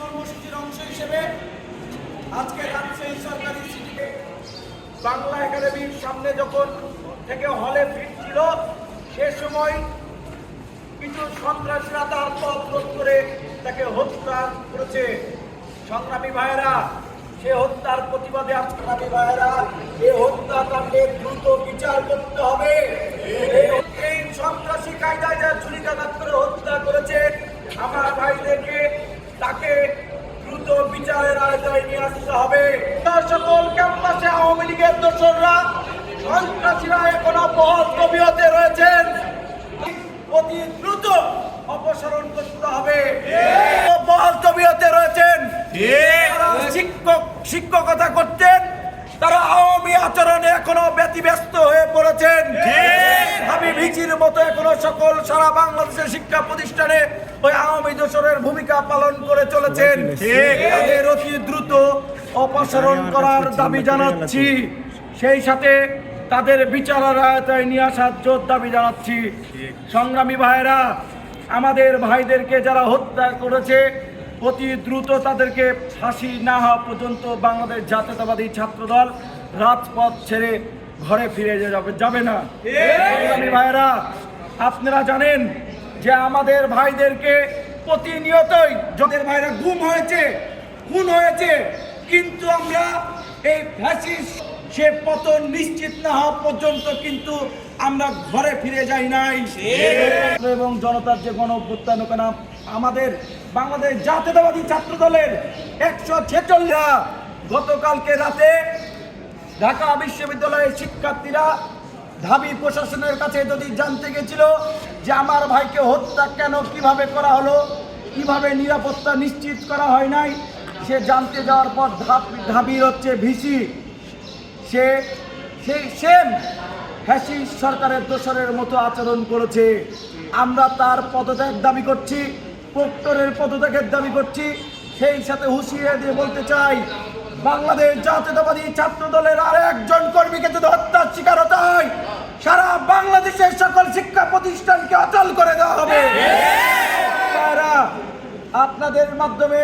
কর্মসূচির অংশ হিসেবে আজকে রাজশাহী সরকারি সিটিতে বাংলা একাডেমির সামনে যখন থেকে হলে ফিরছিল, সে সময় কিছু সন্ত্রাসীরা তার পথ করে তাকে হত্যা করেছে। সংগ্রামী ভাইয়েরা, সে হত্যার প্রতিবাদে সংগ্রামী ভাইয়েরা এই হত্যাকাণ্ডের দ্রুত বিচার করতে হবে। বিচারের আয়তায় নিয়ে আসতে হবে। তার সকল ক্যাম্পাসে আওয়ামী লীগের দোসররা সন্ত্রাসীরা এখনও অপহর কবিয়তে রয়েছেন। অতি দ্রুত অপসারণ করতে হবে। আচরণে এখনও ব্যতিব্যস্ত হয়ে পড়েছেন। আমি ভিচির মতো এখনও সকল সারা বাংলাদেশের শিক্ষা প্রতিষ্ঠানে ওই আওয়ামী দোসরের ভূমিকা পালন করে চলেছেন। তাদের অতি দ্রুত অপসারণ করার দাবি জানাচ্ছি। সেই সাথে তাদের বিচারের আয়তায় নিয়ে আসার জোর দাবি জানাচ্ছি। সংগ্রামী ভাইয়েরা আমাদের ভাইদেরকে যারা হত্যা করেছে অতি দ্রুত তাদেরকে ফাঁসি না হওয়া পর্যন্ত বাংলাদেশ জাতীয়তাবাদী ছাত্রদল রাজপথ ছেড়ে ঘরে ফিরে যাবে যাবে না। ভাইয়েরা, আপনারা জানেন যে আমাদের ভাইদেরকে প্রতিনিয়তই যাদের ভাইরা গুম হয়েছে, খুন হয়েছে, কিন্তু আমরা এই ফ্যাসিস্ট সে পতন নিশ্চিত না হওয়া পর্যন্ত কিন্তু আমরা ঘরে ফিরে যাই নাই। এবং জনতার যে গণ অভ্যুত্থান ওখানে আমাদের বাংলাদেশ জাতীয়তাবাদী ছাত্র দলের একশো ছেচল্লিশা গতকালকে রাতে ঢাকা বিশ্ববিদ্যালয়ের শিক্ষার্থীরা ঢাবি প্রশাসনের কাছে যদি জানতে গেছিল যে আমার ভাইকে হত্যা কেন, কীভাবে করা হলো, কীভাবে নিরাপত্তা নিশ্চিত করা হয় নাই, সে জানতে যাওয়ার পর ঢাবির হচ্ছে ভিসি। সে সেই সেম ফ্যাসিস্ট সরকারের দোসরের মতো আচরণ করেছে। আমরা তার পদত্যাগ দাবি করছি, প্রক্টরের পদত্যাগের দাবি করছি। সেই সাথে হুঁশিয়ারি দিয়ে বলতে চাই, বাংলাদেশ জাতীয়তাবাদী ছাত্র দলের আর একজন কর্মীকে যদি হত্যার শিকার হতে হয়, সারা বাংলাদেশের সকল শিক্ষা প্রতিষ্ঠানকে অচল করে দেওয়া হবে। তারা আপনাদের মাধ্যমে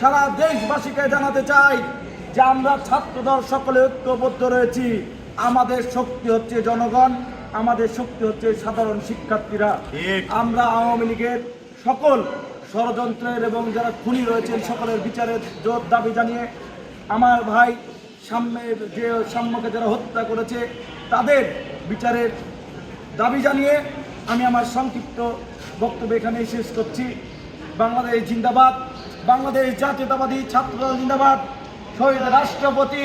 সারা দেশবাসীকে জানাতে চাই যে আমরা ছাত্রদল সকলে ঐক্যবদ্ধ রয়েছি। আমাদের শক্তি হচ্ছে জনগণ আমাদের শক্তি হচ্ছে সাধারণ শিক্ষার্থীরা। আমরা আওয়ামী লীগের সকল ষড়যন্ত্রের এবং যারা খুনি রয়েছেন সকলের বিচারের জোর দাবি জানিয়ে আমার ভাই সাম্যের যে সাম্যকে যারা হত্যা করেছে তাদের বিচারের দাবি জানিয়ে আমি আমার সংক্ষিপ্ত বক্তব্য এখানেই শেষ করছি। বাংলাদেশ জিন্দাবাদ বাংলাদেশ জাতীয়তাবাদী ছাত্রদল জিন্দাবাদ শহীদ রাষ্ট্রপতি